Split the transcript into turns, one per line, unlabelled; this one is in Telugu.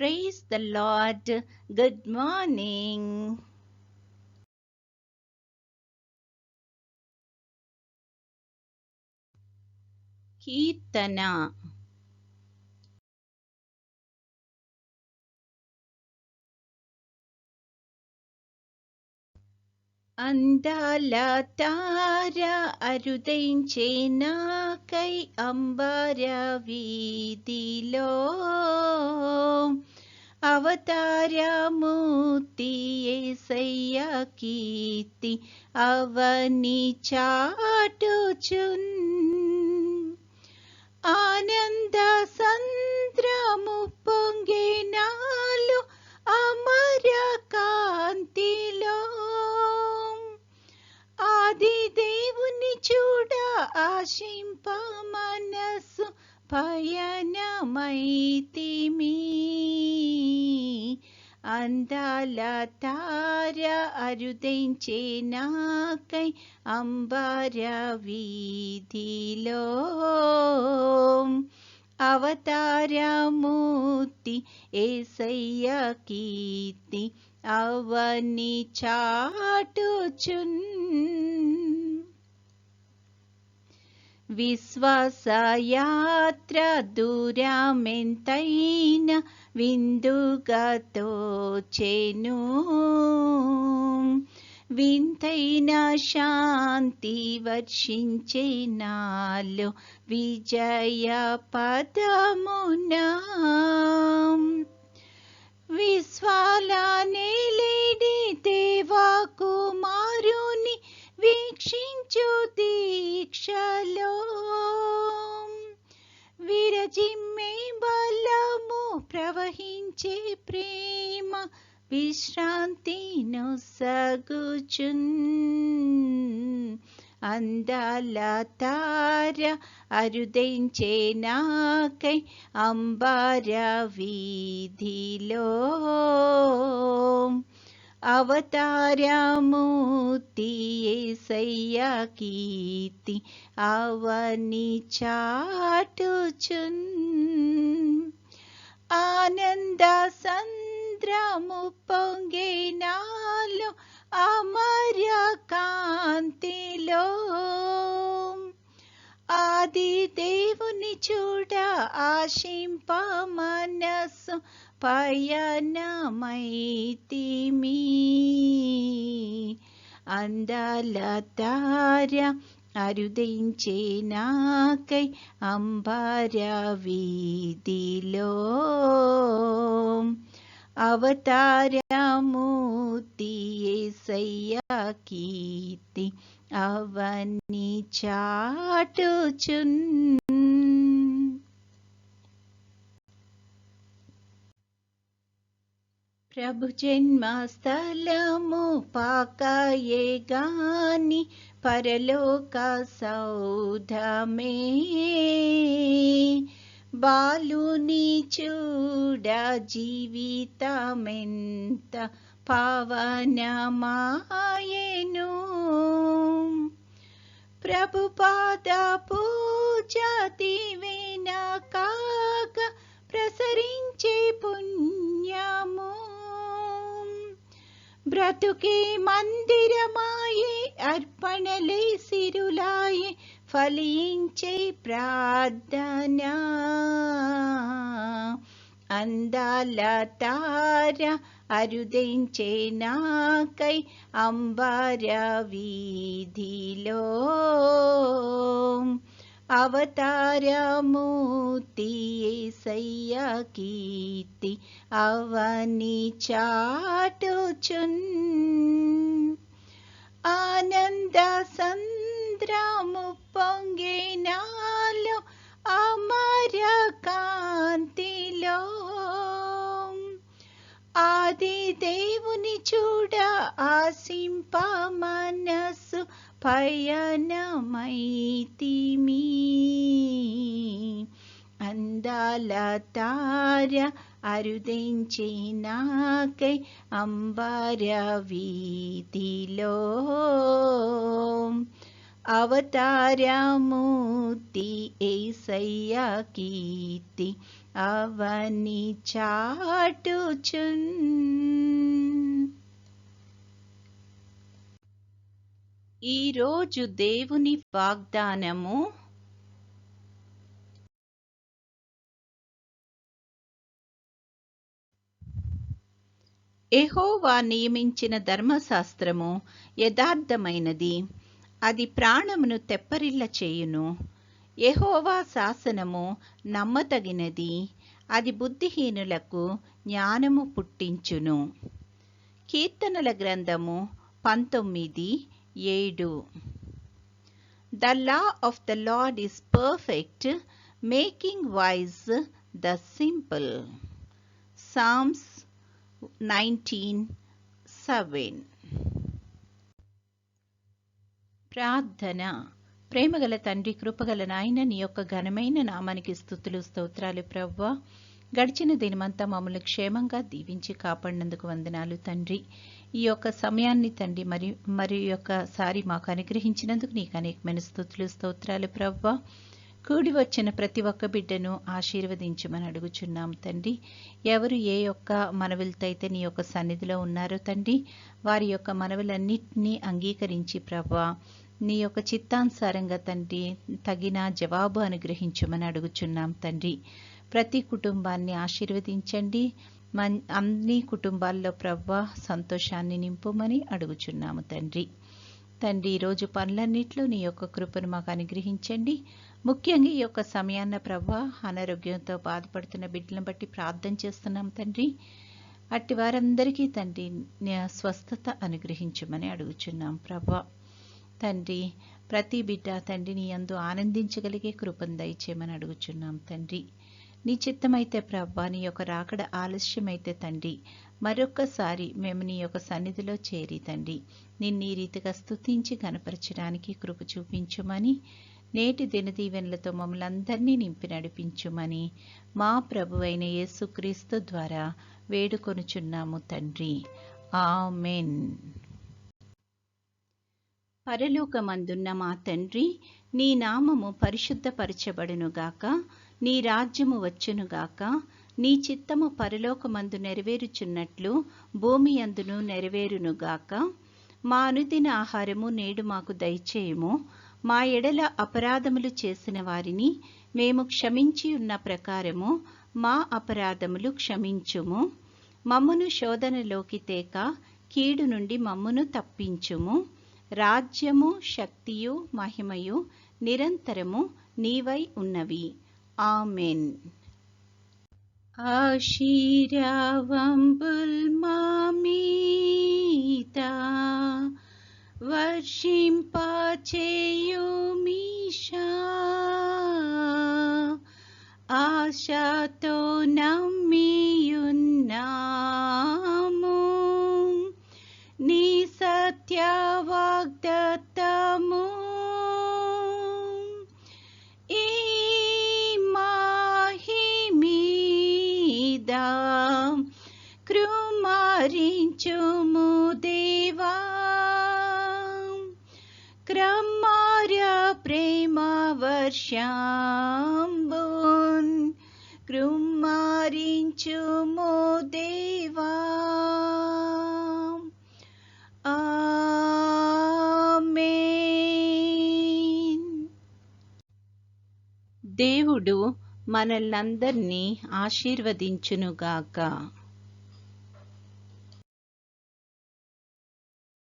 Praise the Lord. Good morning. Kirtana అందాల తార అరుదైంచే నాకై అంబార వీధిలో అవతారమూర్తి ఏసయ్య కీర్తి అవని చాటుచున్ ఆ ఆశింప మనసు పయనమైతిమి. అందాల తార అరుదైంచే నాకై అంబర వీధిలో అవతారమూర్తి ఏసయ్య కీర్తి అవని చాటుచున్ విశ్వాసయాత్ర దూరమెంతైన విందుగతో తోచెను వింతైన శాంతి వర్షించే నాలో విజయ పదమున. విశ్వాల నేలేడి దేవా కుమారుని వీక్షించు దీక్షలో ప్రవహించే ప్రేమ విశ్రాంతిను సగుచున్ అందాల తార అరుదైంచే నాకై అంబర వీధిలో అవతారమూర్తి ఏసయ్య కీర్తి అవని చాటుచున్ ఆనంద సంద్రము పొంగే నాలో అమర కాంతిలో ఆది దేవుని చూడ ఆశింప మనసు పయనమైతిమి అందాల తార అరుదించే నాకై అంబర వీధిలో అవతారమూర్తి ఏసయ్య కీర్తి అవని చాటుచున్ ప్రభు జన్మ స్థలము పాకాయే గాని పరలోక సౌధమే. బాలుని చూడ జీవితమెంత పావనమాయను. ప్రభు పాద పూజ దివేన కాక ప్రసరించే పుణ్యము బ్రతుకే మందిరమాయే అర్పణలే సిరులాయే ఫలించే ప్రార్థన. అందాల తార అరుదించే నాకై అంబర వీధిలో. అవతారమూర్తి ఏసయ్య కీర్తి అవని చాటుచున్ ఆనంద సంద్రము పొంగేనాలో అమర కాంతిలో ఆది దేవుని చూడ ఆసింప మనసు పయనమైతిమి అందాల తార అరుదించే నాకై అంబర వీధిలో అవతారమూర్తి ఏసయ్య కీర్తి అవని చాటుచున్ ఈరోజు దేవుని వాగ్దానము ఎహోవా నియమించిన ధర్మశాస్త్రము యథార్థమైనది. అది ప్రాణమును తెప్పరిల్ల చేయును. ఎహోవా శాసనము నమ్మతగినది అది బుద్ధిహీనులకు జ్ఞానము పుట్టించును. కీర్తనల గ్రంథము పంతొమ్మిది ఏడు. The law of the Lord is perfect making wise the simple Psalms nineteen seven ప్రార్థన. ప్రేమగల తండ్రి కృపగల నాయన నీ యొక్క ఘనమైన నామానికి స్థుతులు స్తోత్రాలు ప్రవ్వ. గడిచిన దినమంతా మమ్మల్ని క్షేమంగా దీవించి కాపాడినందుకు వందనాలు తండ్రి. ఈ యొక్క సమయాన్ని తండ్రి మరి మరి యొక్కసారి మాకు అనుగ్రహించినందుకు నీకు అనేకమైన స్థుతులు స్తోత్రాలు ప్రవ్వ. కూడి వచ్చిన ప్రతి ఒక్క బిడ్డను ఆశీర్వదించమని అడుగుచున్నాం తండ్రి. ఎవరు ఏ యొక్క మనవులతో అయితే నీ యొక్క సన్నిధిలో ఉన్నారో తండ్రి వారి యొక్క మనవులన్నింటినీ అంగీకరించి ప్రభా నీ యొక్క చిత్తానుసారంగా తండ్రి తగిన జవాబు అనుగ్రహించమని అడుగుచున్నాం తండ్రి. ప్రతి కుటుంబాన్ని ఆశీర్వదించండి. మన్ అన్ని కుటుంబాల్లో ప్రవ్వ సంతోషాన్ని నింపుమని అడుగుచున్నాము తండ్రి. తండ్రి ఈరోజు పనులన్నిట్లో నీ యొక్క కృపను మాకు అనుగ్రహించండి. ముఖ్యంగా ఈ యొక్క సమయాన్న ప్రభ అనారోగ్యంతో బాధపడుతున్న బిడ్డలను బట్టి ప్రార్థన చేస్తున్నాం తండ్రి. అట్టి వారందరికీ తండ్రి స్వస్థత అనుగ్రహించమని అడుగుచున్నాం ప్రభా తండ్రి ప్రతి బిడ్డ తండ్రి నీ అందు ఆనందించగలిగే కృపను దయచేయమని అడుగుచున్నాం తండ్రి. నీ చిత్తమైతే ప్రభా నీ యొక్క రాకడ ఆలస్యమైతే తండ్రి. మరొక్కసారి మేము నీ యొక్క సన్నిధిలో చేరి తండ్రి. నిన్ను ఈ రీతిగా స్తుతించి కనపరచడానికి కృప చూపించుమని నేటి దినదీవెనలతో మమ్మల్ని అందరినీ నింపి నడిపించుమని మా ప్రభు అయిన యేసుక్రీస్తు ద్వారా వేడుకొనుచున్నాము తండ్రి. ఆమెన్. పరలోకమందున్న మా తండ్రి నీ నామము పరిశుద్ధపరచబడునుగాక. నీ రాజ్యము వచ్చునుగాక నీ చిత్తము పరలోకమందు నెరవేరుచున్నట్లు భూమి అందును నెరవేరునుగాక మా అనుదిన ఆహారము నేడు మాకు దయచేయము. మా ఎడల అపరాధములు చేసిన వారిని మేము క్షమించి ఉన్న ప్రకారము మా అపరాధములు క్షమించుము. మమ్మును శోధనలోకి తేక కీడు నుండి మమ్మును తప్పించుము. రాజ్యము శక్తియు మహిమయు నిరంతరము నీవై ఉన్నవి. ஆமேன் ஆஷீராவம்புல் மாமீதா வர்ஷிம்பாச்சேயுமீஷா ஆஷாதோ நம்மீ కృమారించుము దేవా. క్రమార్య ప్రేమ వర్షాంబున్ కృమారించుము దేవా. దేవుడు మనల్నందరినీ ఆశీర్వదించునుగాక.